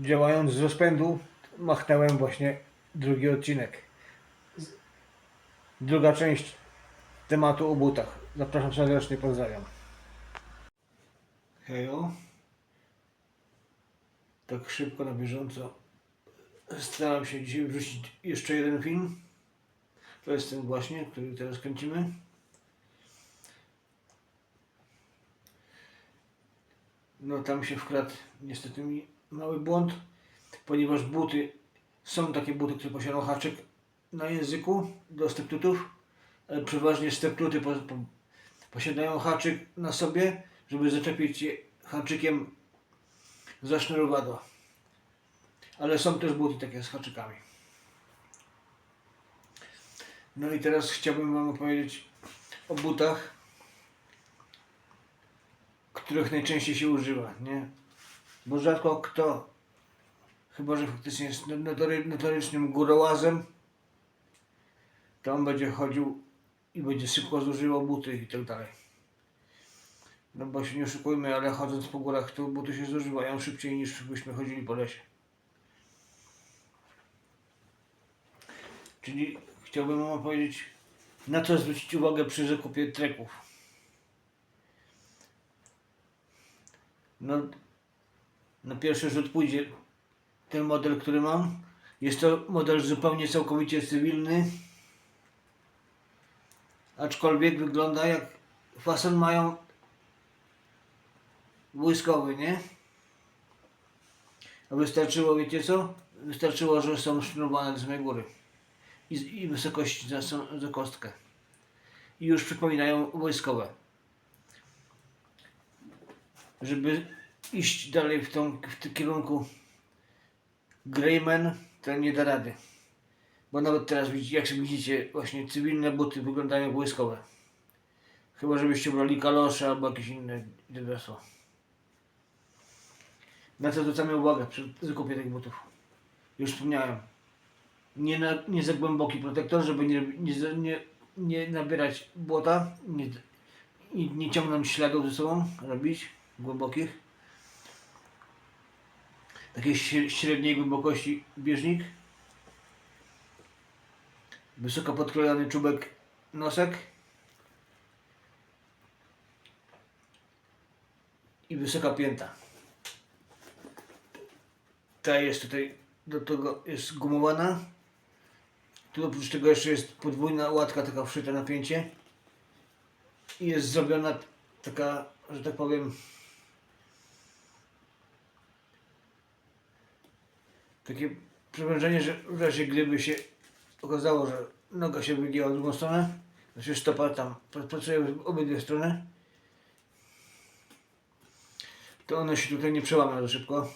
działając z rozpędu, machnąłem właśnie drugi odcinek. Druga część tematu o butach. Zapraszam serdecznie, pozdrawiam. Hejo. Tak szybko, na bieżąco staram się dzisiaj wrzucić jeszcze jeden film. To jest ten właśnie, który teraz kręcimy. No tam się wkradł niestety mi mały błąd, ponieważ buty, są takie buty, które posiadają haczyk na języku do steptutów, ale przeważnie steptuty po, po, posiadają haczyk na sobie, żeby zaczepić je haczykiem za sznurowadła. Ale są też buty takie z haczykami. No i teraz chciałbym Wam opowiedzieć o butach, których najczęściej się używa, nie? Bo rzadko kto, chyba że faktycznie jest notory, notorycznym górołazem, to on będzie chodził i będzie szybko zużywał buty i tak dalej. No bo się nie oszukujmy, ale chodząc po górach to buty się zużywają szybciej niż byśmy chodzili po lesie. Czyli chciałbym wam opowiedzieć, na co zwrócić uwagę przy zakupie treków. No, na pierwszy rzut pójdzie ten model, który mam. Jest to model zupełnie całkowicie cywilny. Aczkolwiek wygląda jak fason mają błyskowy, nie? A wystarczyło, wiecie co? Wystarczyło, że są sznurowane do samej góry i, z- i wysokości za, za kostkę. I już przypominają wojskowe. Żeby iść dalej w, tą, w tym kierunku Greyman, to nie da rady. Bo nawet teraz, jak widzicie, właśnie cywilne buty wyglądają wojskowe. Chyba, żebyście brali kalosze albo jakieś inne dziadostwo. Na co zwracamy uwagę przy zakupie tych butów? Już wspomniałem nie, na, nie za głęboki protektor, żeby nie, nie, nie, nie nabierać błota, nie, i nie ciągnąć śladów ze sobą, robić głębokich. Takiej śre- średniej głębokości bieżnik. Wysoko podkrojony czubek nosek. I wysoka pięta. Ta jest tutaj do tego jest gumowana. Tu oprócz tego jeszcze jest podwójna łatka taka wszyta na pięcie. I jest zrobiona taka, że tak powiem, takie przewężenie, że w razie gdyby się okazało, że noga się wygięła w drugą stronę, znaczy stopa tam pr- pracuje w obydwie strony, to one się tutaj nie przełamia za szybko.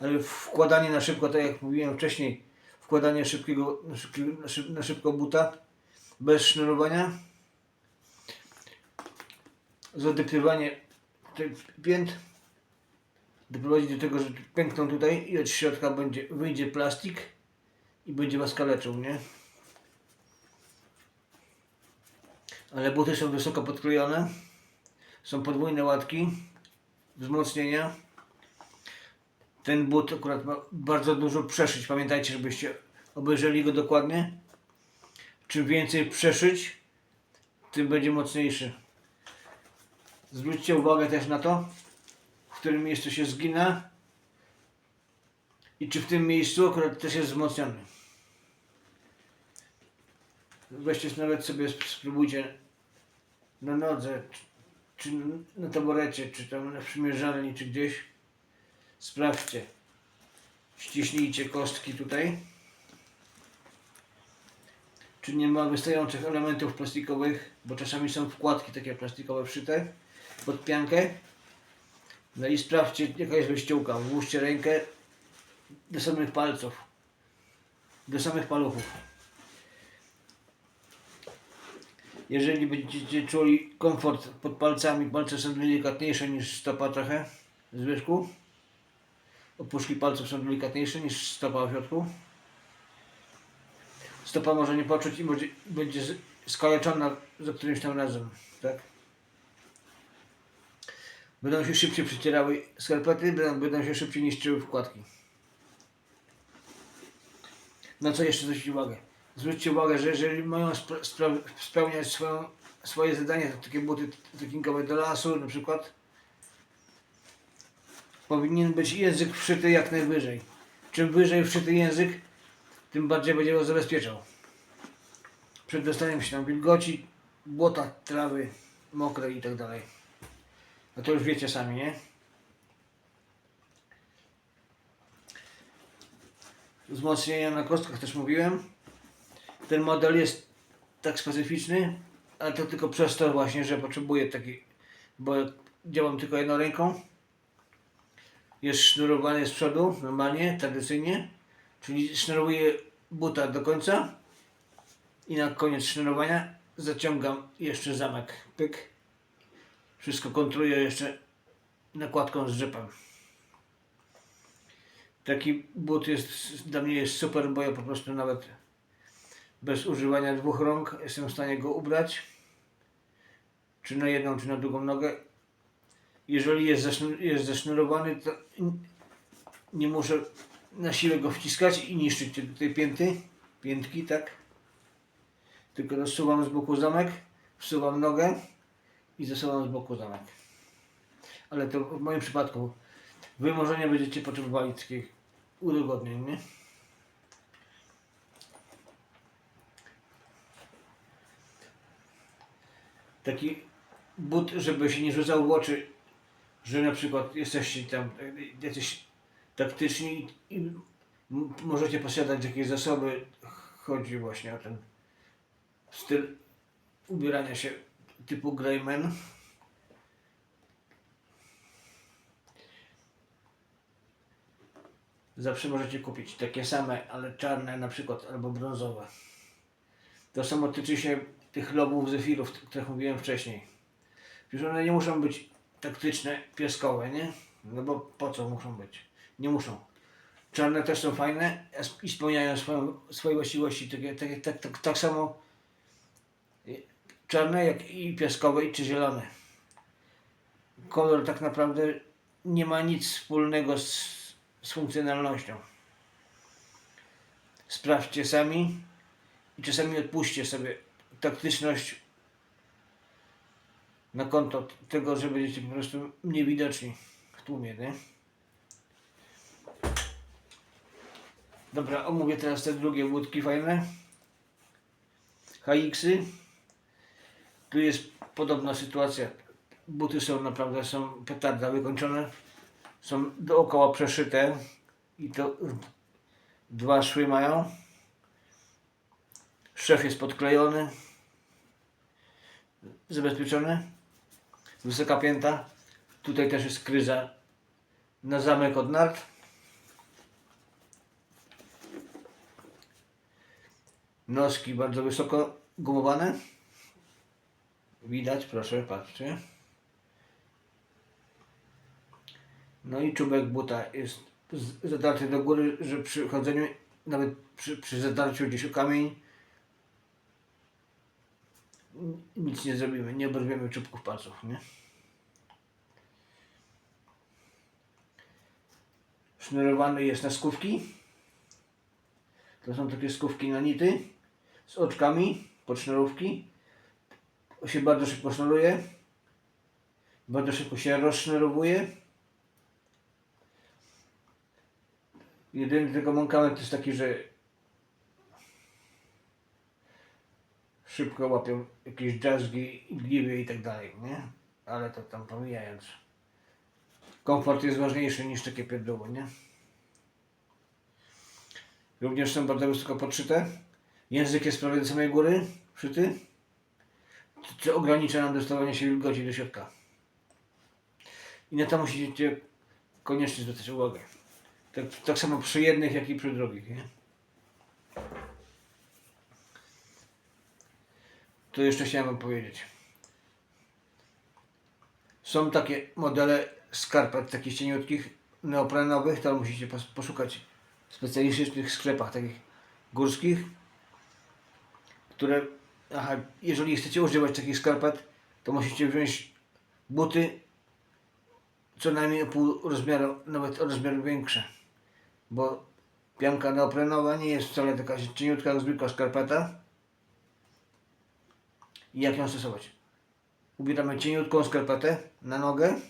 Ale wkładanie na szybko, tak jak mówiłem wcześniej, wkładanie szybkiego, na, szybkiego, na, szyb, na szybko buta, bez sznurowania, zadeptywanie tych pięt doprowadzi do tego, że pękną tutaj i od środka będzie, wyjdzie plastik i będzie was kaleczył, nie? Ale buty są wysoko podklejone, są podwójne łatki, wzmocnienia. Ten but akurat ma bardzo dużo przeszyć. Pamiętajcie, żebyście obejrzeli go dokładnie. Czym więcej przeszyć, tym będzie mocniejszy. Zwróćcie uwagę też na to, którym miejscu się zgina i czy w tym miejscu akurat też jest wzmocniony. Weźcie nawet sobie sp- spróbujcie na nodze, czy na taborecie, czy tam na przymierzalni, czy gdzieś. Sprawdźcie. Ściśnijcie kostki tutaj. Czy nie ma wystających elementów plastikowych, bo czasami są wkładki takie plastikowe wszyte pod piankę. No i sprawdźcie jaka jest wyściółka. Włóżcie rękę do samych palców. Do samych paluchów. Jeżeli będziecie czuli komfort pod palcami, palce są delikatniejsze niż stopa trochę z wierzchu. Opuszki palców są delikatniejsze niż stopa w środku. Stopa może nie poczuć i będzie skaleczona za którymś tam razem, tak? Będą się szybciej przecierały skarpety, będą, będą się szybciej niszczyły wkładki. Na co jeszcze zwrócić uwagę? Zwróćcie uwagę, że jeżeli mają spra- spełniać swoją, swoje zadanie, to takie buty trekkingowe do lasu na przykład, powinien być język wszyty jak najwyżej. Czym wyżej wszyty język, tym bardziej będzie go zabezpieczał. Przed dostaniem się tam wilgoci, błota, trawy, mokrej i tak dalej. No to już wiecie sami, nie? Wzmocnienia na kostkach też mówiłem. Ten model jest tak specyficzny, ale to tylko przez to właśnie, że potrzebuję taki, bo działam tylko jedną ręką. Jest sznurowany z przodu, normalnie, tradycyjnie, czyli sznurowuję buta do końca i na koniec sznurowania zaciągam jeszcze zamek, pyk. Wszystko kontroluję jeszcze nakładką z rzepem. Taki but jest dla mnie jest super, bo ja po prostu nawet bez używania dwóch rąk jestem w stanie go ubrać. Czy na jedną, czy na drugą nogę. Jeżeli jest, zasznur, jest zasznurowany, to nie muszę na siłę go wciskać i niszczyć te- tej pięty, piętki, tak? Tylko rozsuwam z boku zamek, wsuwam nogę i zasuwam z boku zamek. Ale to w moim przypadku Wy może nie będziecie potrzebowali takich udogodnień, nie? Taki but, żeby się nie rzucał w oczy, że na przykład jesteście tam jacyś taktyczni i możecie posiadać jakieś zasoby. Chodzi właśnie o ten styl ubierania się typu Greyman. Zawsze możecie kupić takie same, ale czarne na przykład albo brązowe. To samo tyczy się tych lobów zefirów, o których mówiłem wcześniej. Przecież one nie muszą być taktyczne, pieskowe, nie? No bo po co muszą być? Nie muszą. Czarne też są fajne i spełniają swoją, swoje właściwości. Takie, tak, tak, tak samo czarne jak i pieskowe czy zielone. Kolor tak naprawdę nie ma nic wspólnego z, z funkcjonalnością. Sprawdźcie sami i czasami odpuśćcie sobie taktyczność na konto tego, że będziecie po prostu niewidoczni w tłumie, nie? Dobra, omówię teraz te drugie łódki fajne. HX-y. Tu jest podobna sytuacja. Buty są naprawdę, są petarda wykończone. Są dookoła przeszyte i to dwa szwy mają. Szef jest podklejony. Zabezpieczony. Wysoka pięta. Tutaj też jest kryza na zamek od nart. Noski bardzo wysoko gumowane. Widać, proszę, patrzcie. No i czubek buta jest zadarty do góry, że przy chodzeniu, nawet przy, przy zadarciu gdzieś o kamień, nic nie zrobimy, nie oberwiemy czubków palców, nie? Sznurowany jest na skówki. To są takie skówki na nity z oczkami pod sznurówki. Się bardzo szybko sznuruje. Bardzo szybko się rozsznurowuje. Jedyny tylko mankament jest taki, że szybko łapią jakieś drzazgi, gliwy i tak dalej, nie? Ale to tam pomijając. Komfort jest ważniejszy niż takie pierdóły, nie? Również są bardzo wysoko podszyte. Język jest prawie do samej góry szyty, co ogranicza nam dostawanie się wilgoci do środka. I na to musicie koniecznie zwracać uwagę. Tak, tak samo przy jednych, jak i przy drugich. Nie? To jeszcze chciałem Wam powiedzieć. Są takie modele skarpet takich cieniutkich, neoprenowych, to musicie pos- poszukać w specjalistycznych sklepach takich górskich, które, aha, jeżeli chcecie używać takich skarpet, to musicie wziąć buty co najmniej o pół rozmiaru, nawet o rozmiar większe, bo pianka neoprenowa nie jest wcale taka cieniutka jak zwykła skarpeta. I jak ją stosować? Ubieramy cieniutką skarpetę na nogę.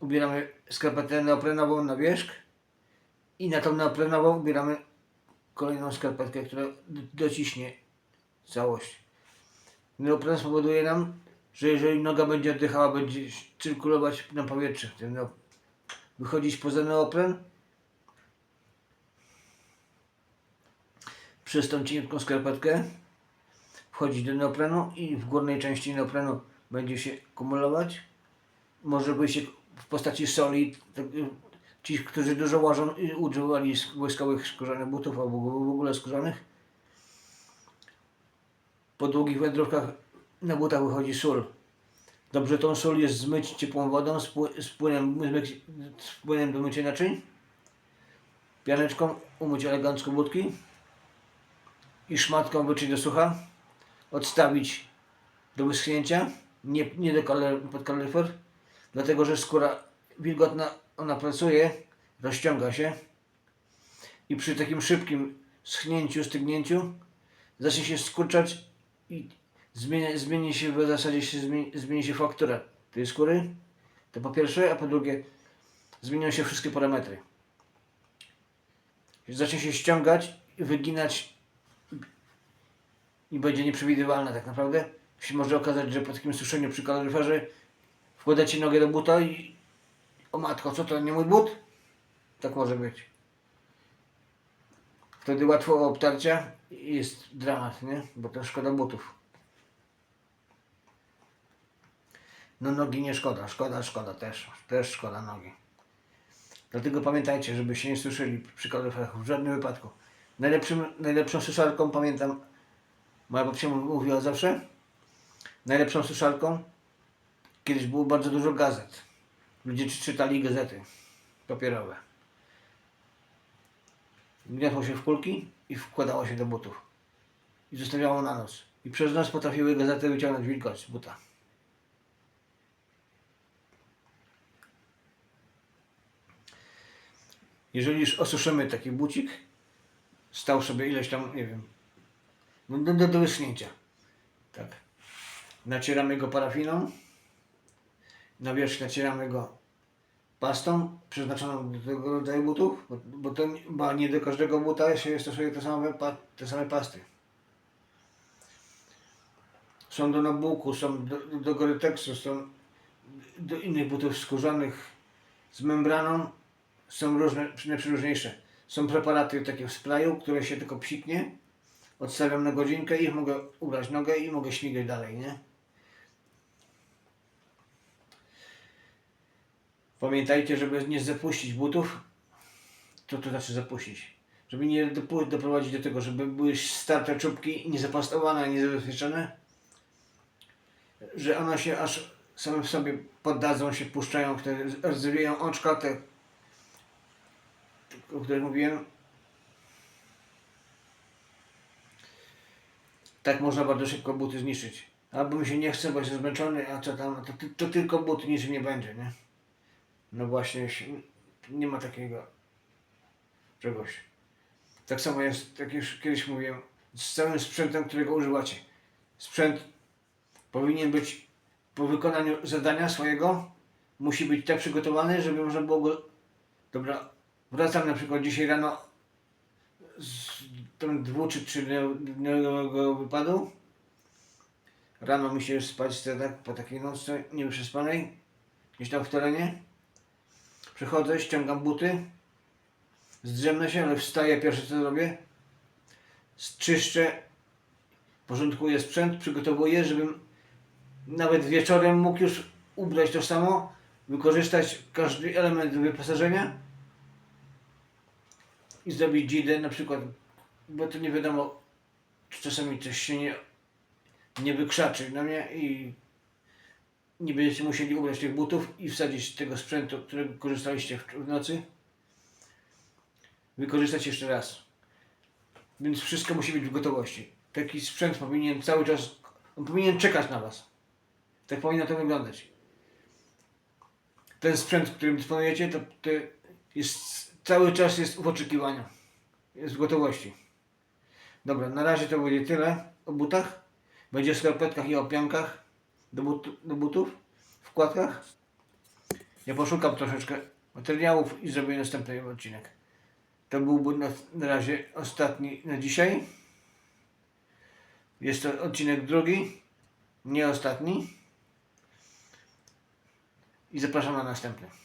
Ubieramy skarpetę neoprenową na wierzch. I na tą neoprenową ubieramy kolejną skarpetkę, która do- dociśnie całość. Neopren spowoduje nam, że jeżeli noga będzie oddychała, będzie cyrkulować na powietrze no, wychodzić poza neopren przez tą cieniutką skarpetkę wchodzić do neoprenu i w górnej części neoprenu będzie się kumulować. Może być w postaci soli. Ci, którzy dużo łażą używali sk- wojskowych skórzanych butów albo w ogóle skórzanych, po długich wędrówkach na butach wychodzi sól. Dobrze tą sól jest zmyć ciepłą wodą z, pły- z, płynem, z płynem do mycia naczyń, pianeczką umyć elegancko budki i szmatką wyczyć do sucha, odstawić do wyschnięcia, nie, nie do kaler, pod kaloryfer, dlatego że skóra wilgotna, ona pracuje, rozciąga się i przy takim szybkim schnięciu, stygnięciu zacznie się skurczać i zmieni, zmieni się w zasadzie się zmieni, zmieni się faktura tej skóry. To po pierwsze, a po drugie zmienią się wszystkie parametry. Zacznie się ściągać i wyginać i będzie nieprzewidywalne tak naprawdę. Się może okazać, że po takim suszeniu przy kaloryferze wkładacie nogę do buta i o matko, co to nie mój but? Tak może być. Wtedy łatwo o obtarcia i jest dramat, nie? Bo to szkoda butów. No nogi nie szkoda, szkoda, szkoda też, też szkoda nogi. Dlatego pamiętajcie, żeby się nie suszyli przy w żadnym wypadku. Najlepszym, najlepszą suszarką pamiętam, moja babcia mówiła zawsze, najlepszą suszarką kiedyś było bardzo dużo gazet. Ludzie czy- czytali gazety papierowe. Gniotło się w kulki i wkładało się do butów. I zostawiało na noc. I przez noc potrafiły gazety wyciągnąć wilgoć z buta. Jeżeli już osuszymy taki bucik, stał sobie ileś tam, nie wiem, no do, do, do wyschnięcia. Tak. Nacieramy go parafiną. Na wierzch nacieramy go pastą przeznaczoną do tego rodzaju butów, bo, bo, to, bo nie do każdego buta się stosuje te same, te same pasty. Są do nabułku, są do, do Goryteksu, są do innych butów skórzanych z membraną. Są różne, najprzeróżniejsze. Są preparaty takie w sprayu, które się tylko psiknie. Odstawiam na godzinkę i mogę ubrać nogę i mogę śmigać dalej, nie? Pamiętajcie, żeby nie zapuścić butów. Co to znaczy zapuścić? Żeby nie doprowadzić do tego, żeby były starte czubki niezapastowane, niezabezpieczone. Że one się aż same w sobie poddadzą się, puszczają, wtedy rdzewieją oczka, te, o których mówiłem. Tak można bardzo szybko buty zniszczyć. Albo mi się nie chce, bo jestem zmęczony, a co tam, to, to tylko buty, niczym nie będzie, nie? No właśnie, nie ma takiego czegoś. Tak samo jest, jak już kiedyś mówiłem, z całym sprzętem, którego używacie. Sprzęt powinien być po wykonaniu zadania swojego, musi być tak przygotowany, żeby można było go... Dobra, wracam na przykład dzisiaj rano z tam dwu czy trzydniowego wypadu. Rano mi się już spać tak po takiej nocce nieprzespanej, gdzieś tam w terenie. Przychodzę, ściągam buty, zdrzemnę się, ale wstaję, pierwsze co robię, czyszczę, porządkuję sprzęt, przygotowuję, żebym nawet wieczorem mógł już ubrać to samo, wykorzystać każdy element wyposażenia. I zrobić dzidę na przykład, bo to nie wiadomo, czy czasami coś się nie, nie wykrzaczy na mnie i nie będziecie musieli ubrać tych butów i wsadzić tego sprzętu, którego korzystaliście w, nocy, wykorzystać jeszcze raz. Więc wszystko musi być w gotowości. Taki sprzęt powinien cały czas, on powinien czekać na Was. Tak powinno to wyglądać. Ten sprzęt, którym dysponujecie, to, to jest cały czas jest w oczekiwaniu. Jest w gotowości. Dobra, na razie to będzie tyle o butach. Będzie o skarpetkach i o piankach do, but, do butów, wkładkach. Ja poszukam troszeczkę materiałów i zrobię następny odcinek. To byłby na, na razie ostatni na dzisiaj. Jest to odcinek drugi, nie ostatni. I zapraszam na następny.